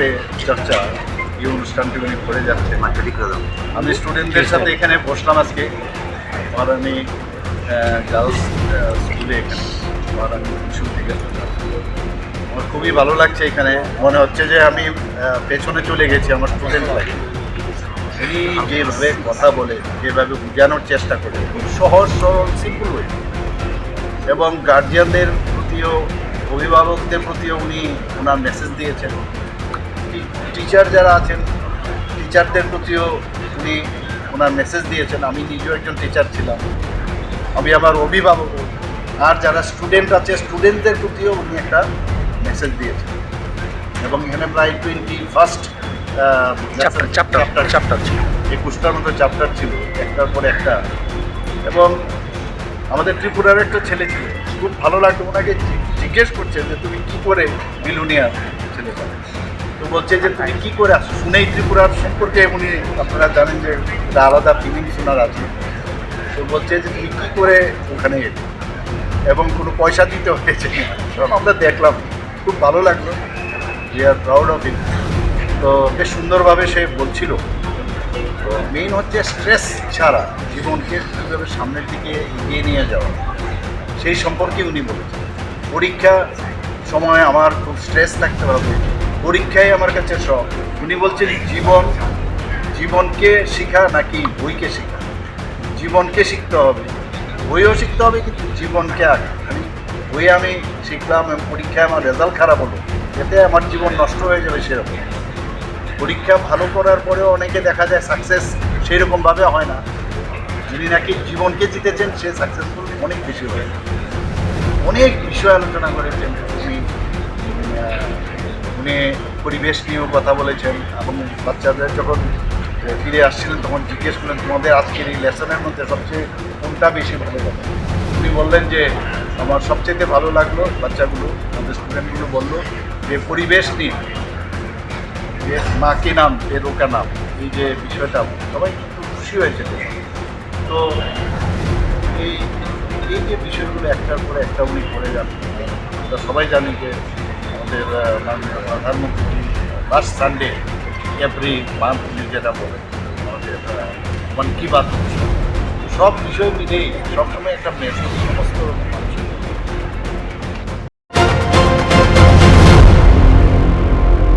রাষ্ট্রে চর্চা এই অনুষ্ঠানটি উনি করে যাচ্ছে আমি স্টুডেন্টদের সাথে এখানে বসলাম আজকে। মহারানী গার্লস স্কুলে এখানে। মহারানী থেকে আমার খুবই ভালো লাগছে এখানে। মনে হচ্ছে যে আমি পেছনে চলে গেছি আমার স্টুডেন্ট লাগে উনি যেভাবে কথা বলে যেভাবে বোঝানোর চেষ্টা করে খুব সহজ সরল সিম্পল ওয়ে এবং গার্জিয়ানদের প্রতিও অভিভাবকদের প্রতিও উনি ওনার মেসেজ দিয়েছেন। টিচার যারা আছেন টিচারদের প্রতিও উনি ওনার মেসেজ দিয়েছেন। আমি নিজেও একজন টিচার ছিলাম। আমি আমার অভিভাবক। আর যারা স্টুডেন্ট আছে স্টুডেন্টদের প্রতিও উনি একটা মেসেজ দিয়েছেন। এবং এখানে প্রায় টোয়েন্টি ফার্স্ট চ্যাপ্টার চ্যাপ্টার ছিল। একুশটার মতো চ্যাপ্টার ছিল একটার পর একটা। এবং আমাদের ত্রিপুরার একটা ছেলে ছিল। খুব ভালো লাগতো। ওনাকে জিজ্ঞেস করছে যে তুমি কী করে বিলুনিয়ার ছেলে তো বলছে যে তুমি কি করে আসো শুনেই ত্রিপুরার সম্পর্কে উনি আপনারা জানেন যে একটা আলাদা ফিলিংস ওনার আছে। তো বলছে যে তুমি কি করে ওখানে এলে এবং কোনো পয়সা দিতে হয়েছে সব আমরা দেখলাম। খুব ভালো লাগল। We are proud of it তো বেশ সুন্দরভাবে সে বলছিল। তো মেইন হচ্ছে স্ট্রেস ছাড়া জীবনকে কীভাবে সামনের দিকে এগিয়ে নিয়ে যাওয়া। সেই সম্পর্কে উনি বলেছেন। পরীক্ষা সময় আমার খুব স্ট্রেস থাকতে হবে পরীক্ষাই আমার কাছে সব উনি বলছেন, জীবন, জীবনকে শেখা নাকি বইকে শেখা? জীবনকে শিখতে হবে। বইও শিখতে হবে, কিন্তু জীবনকে আগে। আমি, বই আমি শিখলাম পরীক্ষায় আমার রেজাল্ট খারাপ হলো। এতে আমার জীবন নষ্ট হয়ে যাবে সেরকম। পরীক্ষা ভালো করার পরেও অনেকে দেখা যায় সাকসেস সেই রকমভাবে হয় না। যিনি নাকি জীবনকে জিতেছেন, সে সাকসেসফুল অনেক বেশি হয় অনেক বিষয় আলোচনা করেছেন উনি উনি পরিবেশ নিয়েও কথা বলেছেন এবং বাচ্চাদের যখন ফিরে আসছিলেন তখন জিজ্ঞেস করলেন, তোমাদের আজকের এই লেসনের মধ্যে সবচেয়ে কোনটা বেশি ভালো লাগে? উনি বললেন যে, আমার সবচেয়ে ভালো লাগল বাচ্চাগুলো। আমাদের স্টুডেন্টগুলো বলল, যে পরিবেশ নিয়ে। যে মা কে নাম এ রোকা নাম। এই যে বিষয়টা, সবাই একটু খুশি হয়েছে। তো এই এই যে বিষয়গুলো একটার পরে একটা উনি করে যান, আমরা সবাই জানি যে আমাদের মাননীয় প্রধানমন্ত্রী লাস্ট সানডে এভরি মান্থ উনি যেটা বলে আমাদের মন কি বাত সব বিষয় মিলেই সবসময় একটা মেসেজ সমস্ত